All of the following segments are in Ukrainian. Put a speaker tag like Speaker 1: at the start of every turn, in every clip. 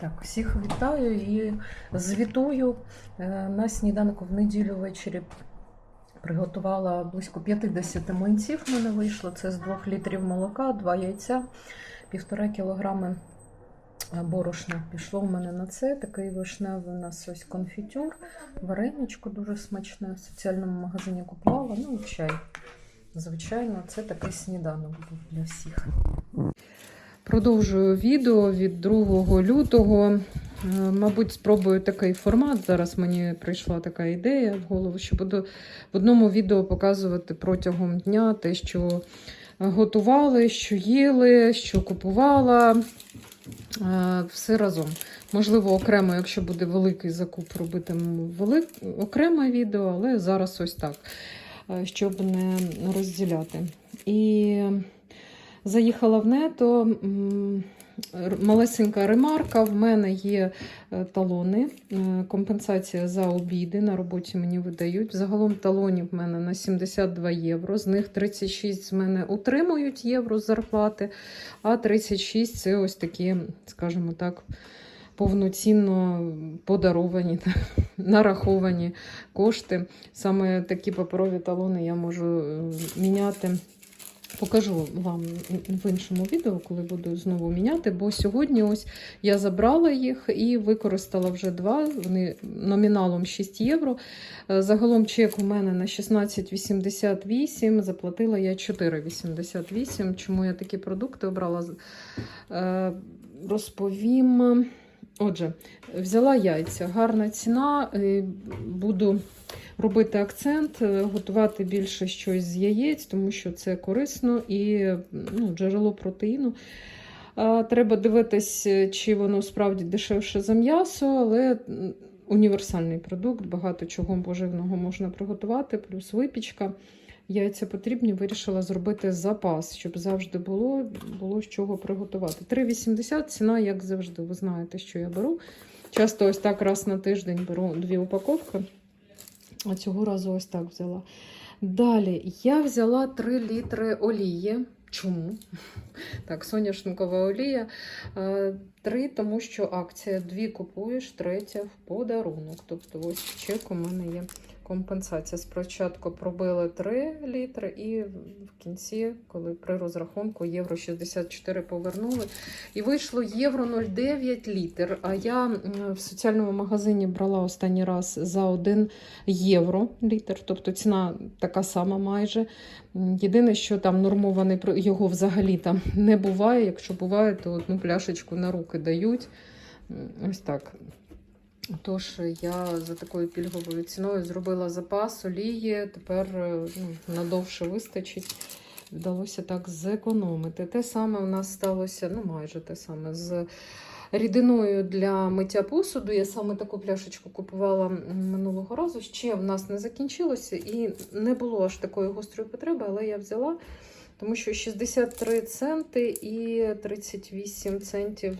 Speaker 1: Так, всіх вітаю і звітую. Е, На сніданок в неділю ввечері приготувала близько 50 млинців. В мене вийшло. Це з 2 літрів молока, 2 яйця, півтора кілограми е, борошна пішло в мене на це. Такий вишневий у нас ось конфітюр, вареничко дуже смачне. В соціальному магазині купувала. Ну і чай. Звичайно, це такий сніданок був для всіх. Продовжую відео від 2 лютого. Е, Мабуть, спробую такий формат. Зараз мені прийшла така ідея в голову, що буду в одному відео показувати протягом дня те, що готували, що їли, що купувала. Е, Все разом. Можливо, окремо, якщо буде великий закуп, робитиму велик... окреме відео, але зараз ось так, е, щоб не розділяти. І заїхала в нето. Малесенька ремарка. В мене є е, талони, е, компенсація за обіди на роботі мені видають. Загалом талонів в мене на 72 євро. З них 36 з мене утримують євро з зарплати, а 36 це ось такі, скажімо так, повноцінно подаровані, нараховані кошти. Саме такі паперові талони я можу е, міняти. Покажу вам в іншому відео, коли буду знову міняти, бо сьогодні ось я забрала їх і використала вже два. Вони номіналом 6 євро. Е, Загалом чек у мене на 16,88, заплатила я 4,88. Чому я такі продукти обрала? Е, Розповім. Отже, взяла яйця, гарна ціна. Буду робити акцент, е, готувати більше щось з яєць, тому що це корисно і ну, джерело протеїну. Треба дивитись, е, чи воно справді дешевше за м'ясо, але універсальний продукт, багато чого поживного можна приготувати, плюс випічка. Яйця потрібні, вирішила зробити запас, щоб завжди було, було з чого приготувати. 3,80 ціна, як завжди, ви знаєте, що я беру. Часто ось так раз на тиждень беру дві упаковки. А цього разу ось так взяла. Далі я взяла 3 літри олії. Чому? Так, соняшникова олія. Е, Три, тому що акція дві купуєш, третя в подарунок. Тобто, ось чек у мене є компенсація. Спочатку пробили 3 літри, і в кінці, коли при розрахунку євро 64 повернули. І вийшло євро 0,9 літр. А я в соціальному магазині брала останній раз за 1 євро літр, тобто ціна така сама майже. Єдине, що там нормований про- його взагалі там не буває. Якщо буває, то одну пляшечку на руки дають. Ось так. Тож я за такою пільговою ціною зробила запас олії. Тепер е, ну, надовше вистачить. Вдалося так зекономити. Те саме у нас сталося, ну майже те саме з рідиною для миття посуду. Я саме таку пляшечку купувала минулого разу. Ще в нас не закінчилося і не було аж такої гострої потреби, але я взяла. Тому що 63 центи і 38 центів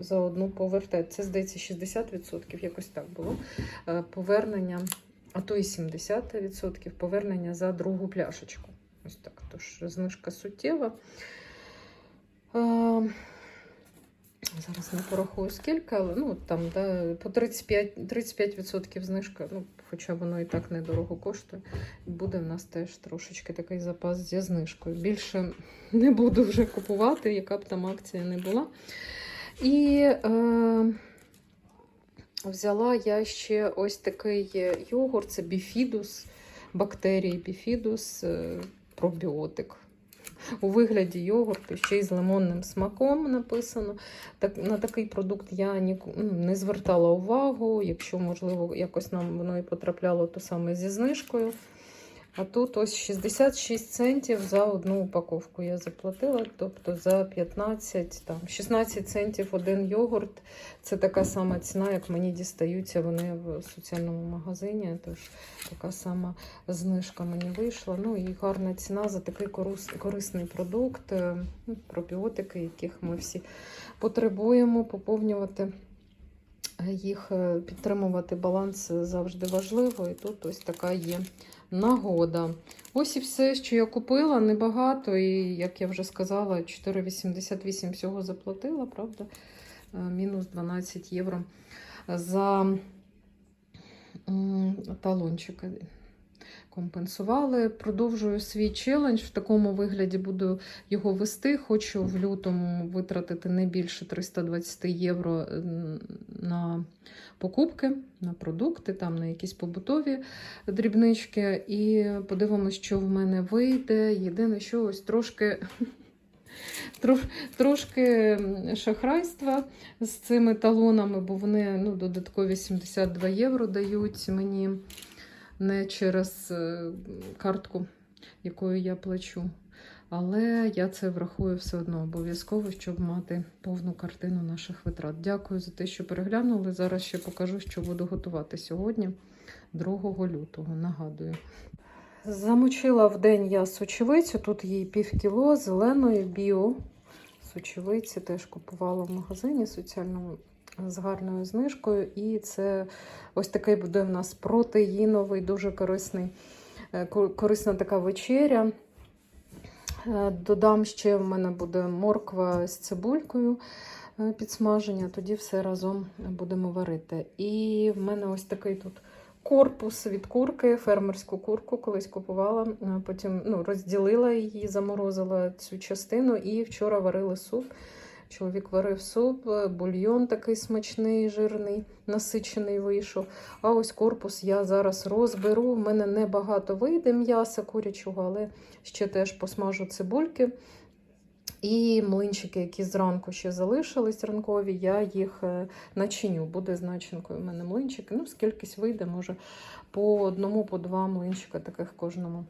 Speaker 1: за одну повертать. Це, здається, 60%, якось так було. Е, Повернення, а то і 70% повернення за другу пляшечку. Ось так. Тож знижка суттєва. Е, Зараз не порахую скільки, але ну, там, да, по 35%, 35% знижка, ну, хоча воно і так недорого коштує. Буде в нас теж трошечки такий запас зі знижкою. Більше не буду вже купувати, яка б там акція не була. І е, взяла я ще ось такий йогурт, це біфідус, бактерії біфідус, е, пробіотик. У вигляді йогурту, ще й з лимонним смаком написано. Так, на такий продукт я ні, ну, не звертала увагу. Якщо, можливо, якось нам воно і потрапляло, то саме зі знижкою. А тут ось 66 центів за одну упаковку я заплатила, тобто за 15, там, 16 центів один йогурт. Це така сама ціна, як мені дістаються вони в соціальному магазині. Тож така сама знижка мені вийшла. Ну і гарна ціна за такий корисний продукт, е, ну, пробіотики, яких ми всі потребуємо поповнювати їх, е, підтримувати баланс завжди важливо. І тут ось така є нагода. Ось і все, що я купила, небагато. І, як я вже сказала, 4,88 всього заплатила, правда? е, мінус 12 євро за м, талончики. Компенсували. Продовжую свій челендж. В такому вигляді буду його вести. Хочу в лютому витратити не більше 320 євро на покупки, на продукти, там на якісь побутові дрібнички. І подивимось, що в мене вийде. Єдине, що ось трошки. Трошки шахрайства з цими талонами, бо вони ну, додаткові 72 євро дають мені не через е, картку, якою я плачу. Але я це врахую все одно обов'язково, щоб мати повну картину наших витрат. Дякую за те, що переглянули. Зараз ще покажу, що буду готувати сьогодні, 2 лютого. Нагадую. Замочила в день я сочевицю. Тут їй пів кіло зеленої біо. Сочевиці теж купувала в магазині соціальному з гарною знижкою. І це ось такий буде в нас протеїновий, дуже корисний, е, корисна така вечеря. Е, Додам ще в мене буде морква з цибулькою е, підсмаження, тоді все разом будемо варити. І в мене ось такий тут корпус від курки, фермерську курку колись купувала, потім ну, розділила її, заморозила цю частину і вчора варили суп. Чоловік варив суп, е, бульйон такий смачний, жирний, насичений вийшов. А ось корпус я зараз розберу. В мене небагато вийде м'яса курячого, але ще теж посмажу цибульки. І млинчики, які зранку ще залишились ранкові, я їх е, начиню. Буде з начинкою у мене млинчики. Ну, скількись вийде, може, по одному, по два млинчика таких кожному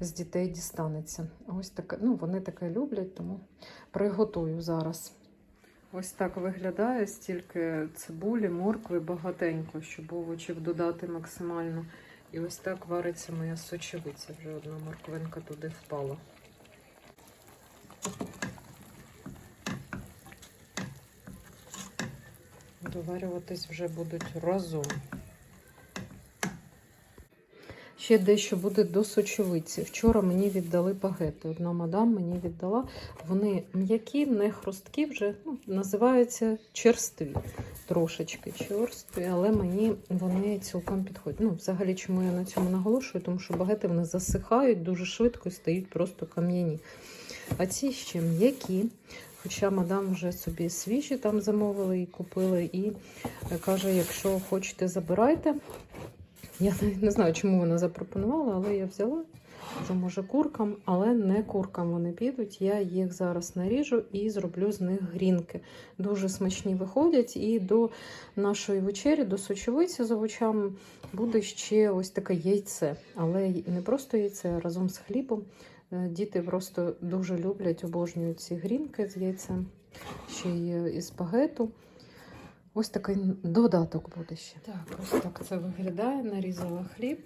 Speaker 1: з дітей дістанеться. Ось таке, ну, вони таке люблять, тому приготую зараз. Ось так виглядає стільки цибулі, моркви багатенько, щоб овочів додати максимально. І ось так вариться моя сочевиця. Вже одна морквинка туди впала. Доварюватись вже будуть разом. Ще дещо буде до сочовиці. Вчора мені віддали багети. Одна мадам мені віддала. Вони м'які, не хрусткі, вже ну, називаються черстві. Трошечки черстві, але мені вони цілком підходять. Ну, взагалі, чому я на цьому наголошую? Тому що багети вони засихають дуже швидко і стають просто кам'яні. А ці ще м'які. Хоча мадам вже собі свіжі там замовили і купили, і е, каже, якщо хочете, забирайте. Я не знаю, чому вона запропонувала, але я взяла. Це може куркам, але не куркам вони підуть. Я їх зараз наріжу і зроблю з них грінки. Дуже смачні виходять. І до нашої вечері, до сочовиці з овочами, буде ще ось таке яйце. Але не просто яйце, а разом з хлібом. Е, Діти просто дуже люблять, обожнюють ці грінки з яйцем, ще й із багету. Ось такий додаток буде ще. Так, ось так це виглядає. Нарізала хліб.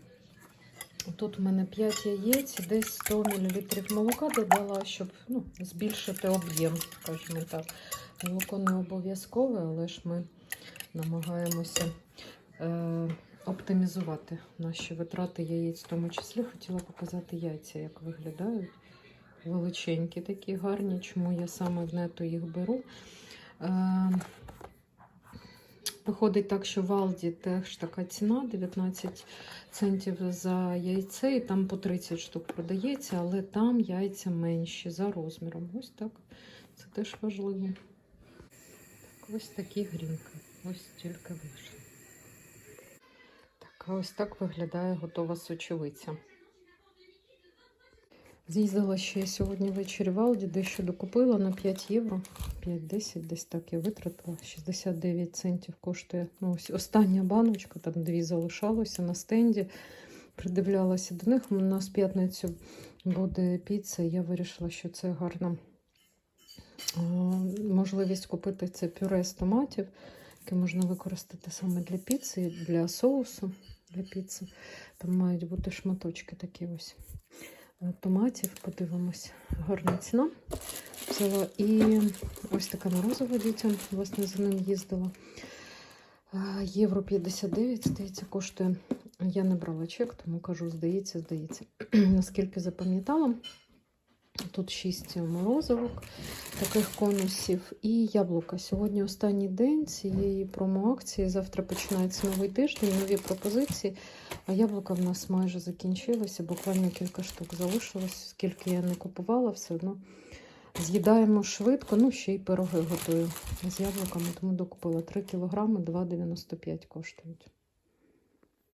Speaker 1: Тут у мене 5 яєць, десь 100 мл молока додала, щоб ну, збільшити об'єм, скажімо так. Молоко не обов'язкове, але ж ми намагаємося е, оптимізувати наші витрати яєць. В тому числі хотіла показати яйця, як виглядають. Величенькі такі гарні, чому я саме в нето їх беру. Е, Виходить так, що в Алді теж така ціна 19 центів за яйце, і там по 30 штук продається, але там яйця менші за розміром. Ось так. Це теж важливо. Так, ось такі грінки. Ось тільки вийшли. Так, а ось так виглядає готова сочевиця. З'їздила ще сьогодні ввечері в Алді, дещо докупила на 5 євро. 5-10, десь так я витратила. 69 центів коштує. Ну, ось остання баночка, там дві залишалося на стенді. Придивлялася до них. У нас п'ятницю буде піца. Я вирішила, що це гарна можливість купити це пюре з томатів, яке можна використати саме для піци, для соусу для піци. Там мають бути шматочки такі ось томатів. Подивимось, гарна ціна. Взяла і ось така морозова дітям, власне, за ним їздила. Е, Євро 59, здається, коштує. Я не брала чек, тому кажу, здається, здається. Наскільки запам'ятала, Тут 6 морозивок, таких конусів. І яблука. Сьогодні останній день цієї промоакції. Завтра починається новий тиждень, нові пропозиції. А яблука в нас майже закінчилися. Буквально кілька штук залишилось. Скільки я не купувала, все одно з'їдаємо швидко. Ну, ще й пироги готую з яблуками, тому докупила 3 кг, 2,95 коштують.